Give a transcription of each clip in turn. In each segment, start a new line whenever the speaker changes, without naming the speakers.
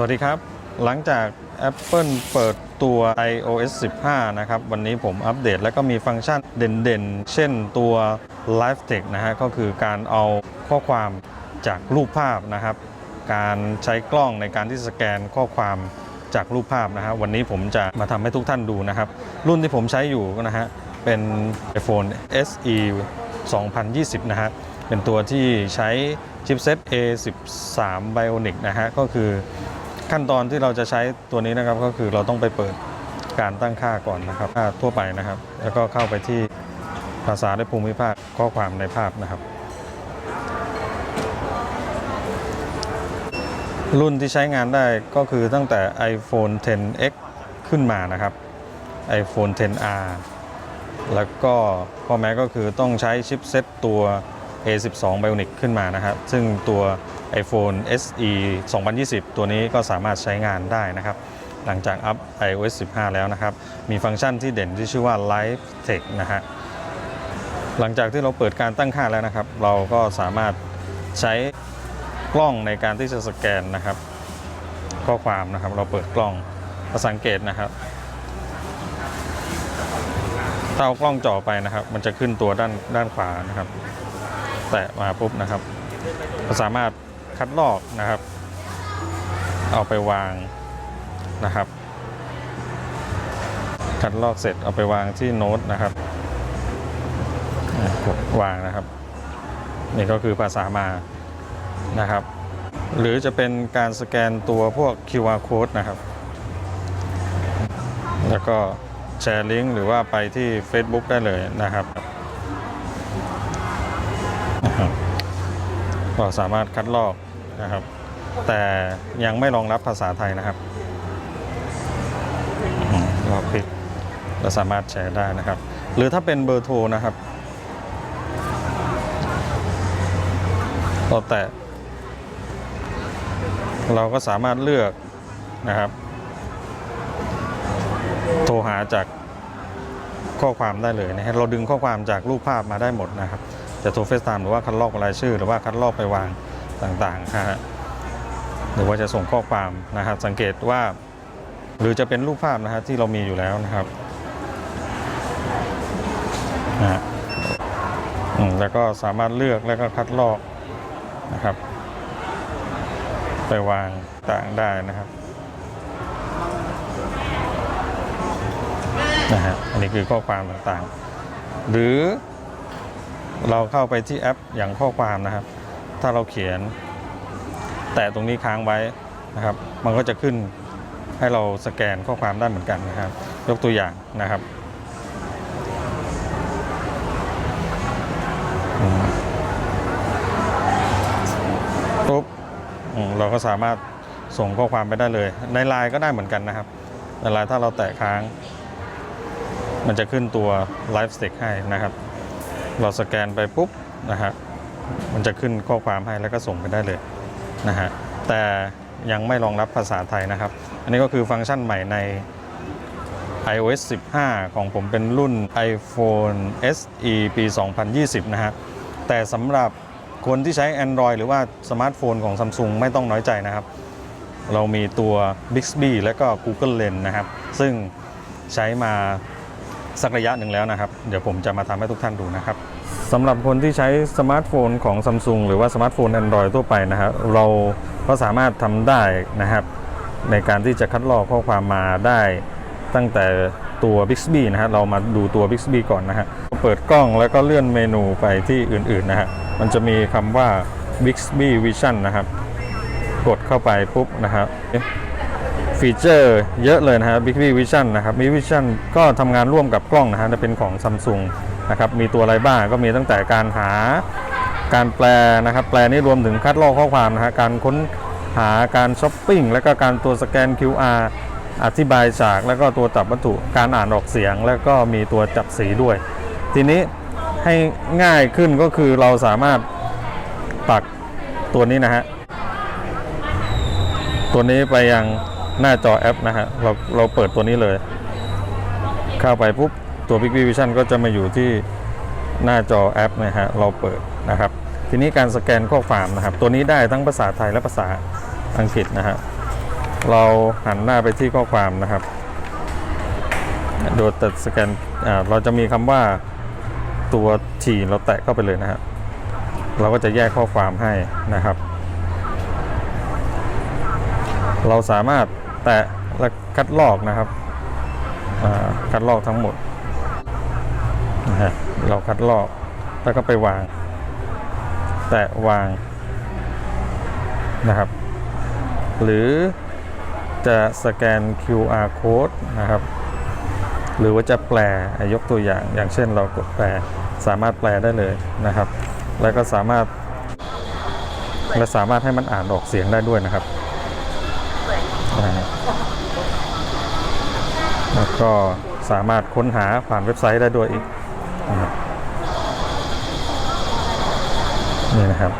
สวัสดีครับ หลังจาก Apple เปิดตัว iOS 15 นะครับ วันนี้ผมอัปเดตแล้วก็มีฟังก์ชันเด่นๆ เช่นตัว Live Text นะฮะ ก็คือการเอาข้อความจากรูปภาพนะครับ การใช้กล้องในการที่สแกนข้อความจากรูปภาพนะฮะ วันนี้ผมจะมาทำให้ทุกท่านดูนะครับ รุ่นที่ผมใช้อยู่นะฮะ เป็น iPhone SE 2020 นะฮะ เป็นตัวที่ใช้ชิปเซ็ต A13 Bionic นะฮะ ก็คือ ขั้นตอนที่เราจะใช้ตัวนี้นะครับก็คือเราต้องไปเปิดการตั้งค่าก่อนนะครับค่าทั่วไปนะครับ แล้วก็เข้าไปที่ภาษาและภูมิภาคข้อความในภาพนะครับ รุ่นที่ใช้งานได้ก็คือตั้งแต่ iPhone 10X ขึ้นมานะครับ iPhone 10R แล้วก็ข้อแม้ก็คือต้องใช้ชิปเซ็ตตัว A12 Bionic ขึ้นมานะครับ ซึ่งตัว iPhone SE 2020 ตัวนี้ก็สามารถใช้งานได้นะครับ หลังจากอัพ iOS 15 แล้วนะครับ มีฟังก์ชันที่เด่นที่ชื่อว่า Live Text นะฮะ หลังจากที่เราเปิดการตั้งค่าแล้วนะครับ เราก็สามารถใช้กล้องในการที่จะสแกนนะครับ ข้อความนะครับ เราเปิดกล้องก็สังเกตนะครับถ้าเอากล้องจ่อไปนะครับ มันจะขึ้นตัวด้านด้านขวานะครับ แตะมาปุ๊บนะครับเราสามารถคัดลอกนะครับ เอาไปวางนะครับ คัดลอกเสร็จเอาไปวางที่โน้ตนะครับกดวางนะครับ นี่ก็คือภาษามานะครับ หรือจะเป็นการสแกนตัวพวก QR code นะครับ แล้วก็แชร์ลิงก์หรือว่าไปที่ Facebook ได้เลยนะครับ ก็สามารถคัดลอกนะครับ แต่ยังไม่รองรับภาษาไทยนะครับเราคลิกเราสามารถแชร์ได้นะครับ หรือถ้าเป็นเบอร์โทรนะครับเราแตะเราก็สามารถเลือกนะครับ โทรหาจากข้อความได้เลยนะฮะเราดึงข้อความจากรูปภาพมาได้หมดนะครับ จะโทรเฟซไทม์หรือว่าคัดลอกรายชื่อ หรือว่าคัดลอกไปวางต่างๆฮะหรือว่าจะส่งข้อความนะครับสังเกตว่า หรือจะเป็นรูปภาพนะฮะที่เรามีอยู่แล้วนะครับนะแล้วก็สามารถเลือกแล้วก็คัดลอกนะครับ ไปวางต่างได้นะครับนะฮะอันนี้คือข้อความต่างๆ หรือ เราเข้าไปที่แอปอย่างข้อความนะครับ ถ้าเราเขียน แต่ตรงนี้ค้างไว้นะครับ มันก็จะขึ้นให้เราสแกนข้อความได้เหมือนกันนะครับ ยกตัวอย่างนะครับปุ๊บเราก็สามารถส่งข้อความไปได้เลย ในไลน์ก็ได้เหมือนกันนะครับในไลน์ถ้าเราแตะค้าง มันจะขึ้นตัว Live Stick ให้นะครับ เราสแกนไปปุ๊บนะฮะมันจะขึ้นข้อความให้แล้วก็ส่งไปได้เลยนะฮะแต่ยังไม่รองรับภาษาไทยนะครับ อันนี้ก็คือฟังก์ชันใหม่ใน iOS 15 ของผมเป็นรุ่น iPhone SE ปี 2020 นะฮะ แต่สำหรับคนที่ใช้ Android หรือว่าสมาร์ทโฟนของ Samsung ไม่ต้องน้อยใจนะครับ เรามีตัว Bixby และก็ Google Lens นะครับ ซึ่งใช้มา สักระยะหนึ่งแล้วนะครับ เดี๋ยวผมจะมาทำให้ทุกท่านดูนะครับสำหรับคนที่ใช้สมาร์ทโฟนของ Samsung หรือว่าสมาร์ทโฟน Android ทั่วไปนะครับเราก็สามารถทำได้นะครับ ในการที่จะคัดลอกข้อความมาได้ตั้งแต่ตัว Bixby นะฮะเรามาดูตัว Bixby ก่อนนะฮะเปิดกล้องแล้วก็เลื่อนเมนูไปที่อื่นๆนะฮะมันจะมีคำว่า Bixby Vision นะครับ กดเข้าไปปุ๊บนะครับ ฟีเจอร์เยอะเลยนะฮะ Big V Vision นะครับมี Vision ก็ทำงานร่วมกับกล้องนะฮะจะเป็นของ Samsung นะครับ มีตัวอะไรบ้างก็มีตั้งแต่การหาการแปลนะครับ แปลนี่รวมถึงคัดลอกข้อความนะฮะ การค้นหาการช้อปปิ้ง แล้วก็การตัวสแกน QR อธิบายฉาก แล้วก็ตัวจับวัตถุ การอ่านออกเสียง แล้วก็มีตัวจับสีด้วย ทีนี้ให้ง่ายขึ้นก็คือเราสามารถปักตัวนี้นะฮะ ตัวนี้ไปยัง หน้าจอแอปนะฮะเราเราเปิดตัวนี้เลย เข้าไปปุ๊บตัว Big Vision ก็จะมาอยู่ที่หน้าจอแอปนะฮะเราเปิดนะครับ ทีนี้การสแกนข้อความนะครับ ตัวนี้ได้ทั้งภาษาไทยและภาษาอังกฤษนะฮะเราหันหน้าไปที่ข้อความนะครับ โดยตัดสแกนอ่าเราจะมีคำว่าตัวทีเราแตะเข้าไปเลยนะครับเราก็จะแยกข้อความให้นะครับ เราสามารถ แตะและคัดลอกนะครับคัดลอกทั้งหมดนะฮะเราคัดลอกแล้วก็ไปวาง แตะวางนะครับ หรือจะสแกน QR code นะครับ หรือว่าจะแปลยกตัวอย่าง อย่างเช่นเรากดแปลสามารถแปลได้เลยนะครับ แล้วก็สามารถและสามารถให้มันอ่านออกเสียงได้ด้วยนะครับ นะฮะแล้วก็สามารถค้นหาผ่านเว็บไซต์ได้ด้วยอีกนะครับนี่นะครับ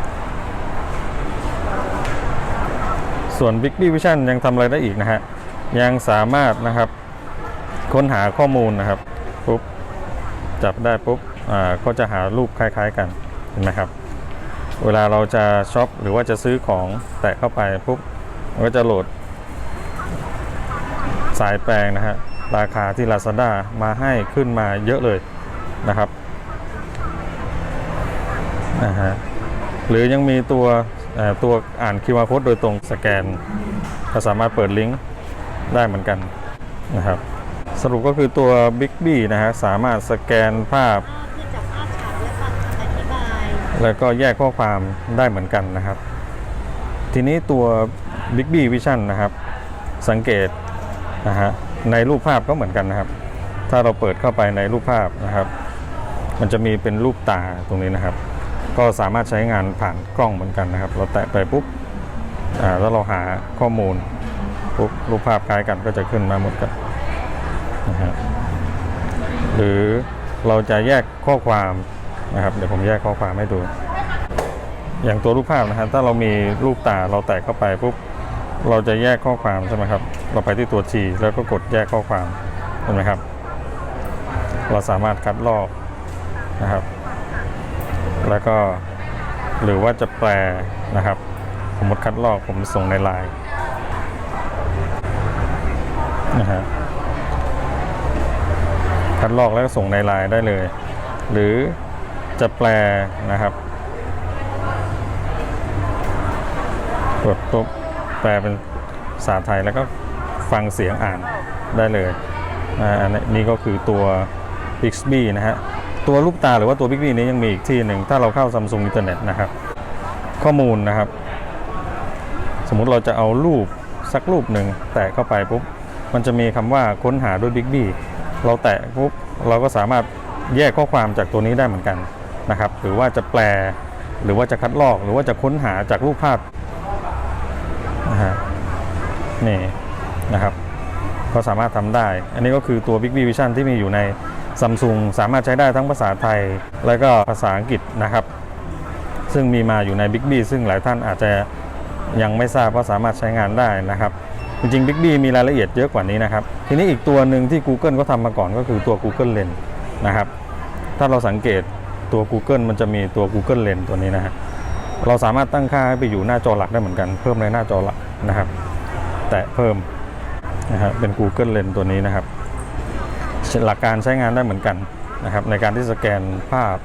ส่วน Big B Vision ยังทำอะไรได้อีกนะฮะ ยังสามารถนะครับค้นหาข้อมูลนะครับปุ๊บจับได้ปุ๊บอ่าก็จะหารูปคล้ายๆกันเห็นไหมครับ เวลาเราจะช็อปหรือว่าจะซื้อของแตะเข้าไปปุ๊บก็จะโหลด สายแปลงนะฮะราคาที่ Lazada มาให้ขึ้นมาเยอะเลยนะครับนะฮะหรือยังมีตัวตัวอ่าน QR code โดยตรงสแกน ก็สามารถเปิดลิงก์ได้เหมือนกันนะครับสรุปก็คือตัว Big B นะฮะสามารถสแกนภาพ
และฟังคำอธิบาย
แล้วก็แยกข้อความได้เหมือนกันนะครับ ทีนี้ตัว Big B Vision นะครับ สังเกต นะฮะในรูปภาพก็เหมือนกันนะครับ ถ้าเราเปิดเข้าไปในรูปภาพนะครับ มันจะมีเป็นรูปตาตรงนี้นะครับ ก็สามารถใช้งานผ่านกล้องเหมือนกันนะครับ เราแตะไปปุ๊บอ่าแล้วเราหาข้อมูลปุ๊บรูปภาพคล้ายกันก็จะขึ้นมาหมดกันนะฮะหรือเราจะแยกข้อความนะครับ เดี๋ยวผมแยกข้อความให้ดู อย่างตัวรูปภาพนะฮะถ้าเรามีรูปตาเราแตะเข้าไปปุ๊บเราจะแยกข้อความใช่ไหมครับ เราไปที่ตัว G แล้วก็กดแยกข้อความเห็นไหมครับ เราสามารถคัดลอกนะครับ แล้วก็หรือว่าจะแปลนะครับสมมติคัดลอกผมส่งในไลน์นะฮะคัดลอกแล้วก็ส่งในไลน์ได้เลย หรือจะแปลนะครับกดปุ๊บแปลเป็นภาษาไทยแล้วก็ ฟังเสียงอ่านได้เลยอันนี้ก็คือตัว Bixby นะฮะ ตัวลูกตาหรือว่าตัว Bixby นี้ยังมีอีกที่หนึ่ง ถ้าเราเข้า Samsung Internet นะครับ ข้อมูลนะครับ สมมุติเราจะเอารูปสักรูปหนึ่งแตะเข้าไปปุ๊บ มันจะมีคำว่าค้นหาด้วย Bixby เราแตะปุ๊บ เราก็สามารถแยกข้อความจากตัวนี้ได้เหมือนกันนะครับ หรือว่าจะแปล หรือว่าจะคัดลอก หรือว่าจะค้นหาจากรูปภาพนะฮะนี่ นะครับ ก็สามารถทำได้ อันนี้ก็คือตัว Big Vision ที่มีอยู่ใน Samsung สามารถใช้ได้ทั้งภาษาไทย และก็ภาษาอังกฤษนะครับ ซึ่งมีมาอยู่ใน Big B ซึ่งหลายท่านอาจจะยังไม่ทราบว่าสามารถใช้งานได้นะครับ จริงๆ Big B มีรายละเอียดเยอะกว่านี้นะครับ ทีนี้อีกตัวหนึ่งที่ Google ก็ทำมาก่อนก็คือตัว Google Lens นะครับ ถ้าเราสังเกตตัว Google มันจะมีตัว Google Lens ตัวนี้นะฮะเราสามารถตั้งค่าให้ไปอยู่หน้าจอหลักได้เหมือนกัน เพิ่มในหน้าจอหลักนะครับ แตะเพิ่ม นะฮะเป็น Google Lens ตัวนี้นะครับ หลักการใช้งานได้เหมือนกันนะครับ ในการที่สแกนภาพ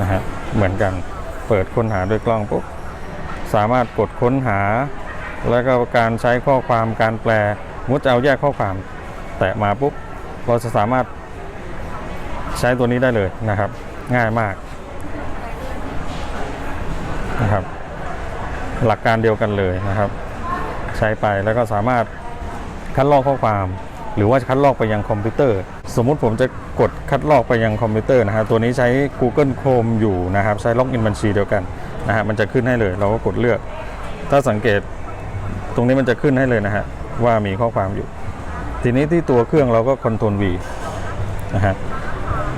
นะฮะเหมือนกันเปิดค้นหาด้วยกล้องปุ๊บสามารถกดค้นหา แล้วก็การใช้ข้อความการแปลมุดจะเอาแยกข้อความ แตะมาปุ๊บเราจะสามารถใช้ตัวนี้ได้เลยนะครับ ง่ายมากนะครับ หลักการเดียวกันเลยนะครับ ใช้ไปแล้วก็สามารถ คัดลอกข้อความหรือว่าคัดลอกไปยังคอมพิวเตอร์ สมมุติผมจะกดคัดลอกไปยังคอมพิวเตอร์นะฮะตัวนี้ใช้ Google Chrome อยู่นะครับใช้ล็อกอินบัญชีเดียวกันนะฮะมันจะขึ้นให้เลย เราก็กดเลือก ถ้าสังเกตตรงนี้มันจะขึ้นให้เลยนะฮะว่ามีข้อความอยู่ ทีนี้ที่ตัวเครื่องเราก็คอนโทรล V นะฮะ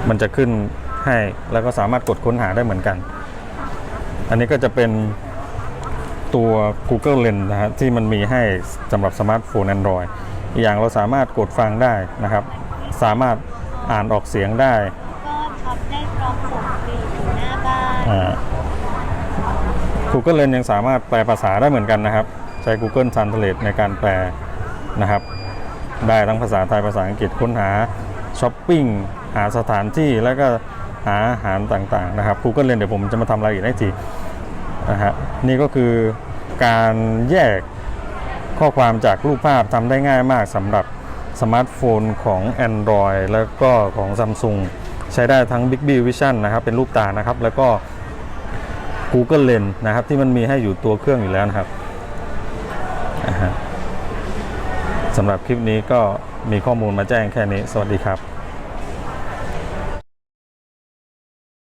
มันจะขึ้นให้แล้วก็สามารถกดค้นหาได้เหมือนกัน อันนี้ก็จะเป็น ตัว Google Lens นะฮะที่มันมีให้สำหรับสมาร์ทโฟน Android อีกอย่างเราสามารถกดฟังได้นะครับ สามารถอ่านออกเสียงได้
ก็ช็อปได้พร้อมส่งฟรีถึงหน้าบ้าน
อ่า Google Lens ยังสามารถแปลภาษาได้เหมือนกันนะครับ ใช้ Google Translate ในการแปลนะครับ ได้ทั้งภาษาไทยภาษาอังกฤษค้นหาช้อปปิ้งหาสถานที่แล้วก็หาอาหารต่างๆนะครับ Google Lens เดี๋ยวผมจะมาทำรายละเอียดให้ที นะฮะนี่ก็คือการแยกข้อความจากรูปภาพทำได้ง่ายมากสำหรับสมาร์ทโฟนของ Android แล้วก็ของ Samsung ใช้ได้ทั้ง Big B Vision นะครับ เป็นรูปตานะครับ แล้วก็ Google Lens นะครับ ที่มันมีให้อยู่ตัวเครื่องอยู่แล้วนะครับสำหรับคลิปนี้ก็มีข้อมูลมาแจ้งแค่นี้ สวัสดีครับ